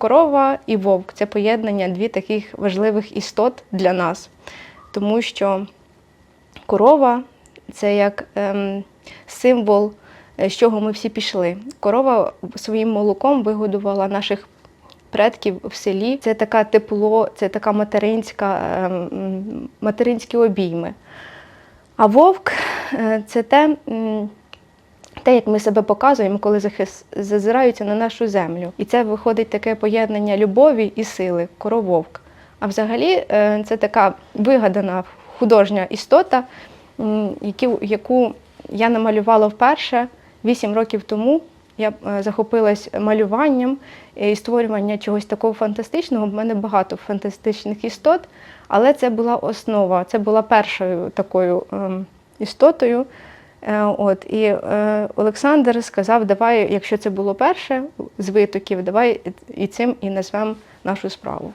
Корова і вовк це поєднання дві таких важливих істот для нас, тому що корова це як ем, символ, е, з чого ми всі пішли. Корова своїм молоком вигодувала наших предків в селі. Це таке тепло, це така материнська, ем, материнські обійми. А вовк е, це те, м, те, як ми себе показуємо, коли захис- зазираються на нашу землю. І це виходить таке поєднання любові і сили, корововк. А взагалі е, це така вигадана художня істота, яку я намалювала вперше 8 років тому. Я е, захопилась малюванням і створювання чогось такого фантастичного. У мене багато фантастичних істот, але це була основа, це була першою такою ем, істотою. Е, От, і е, Олександр сказав, давай, якщо це було перше з витоків, давай і цим і назвемо нашу справу.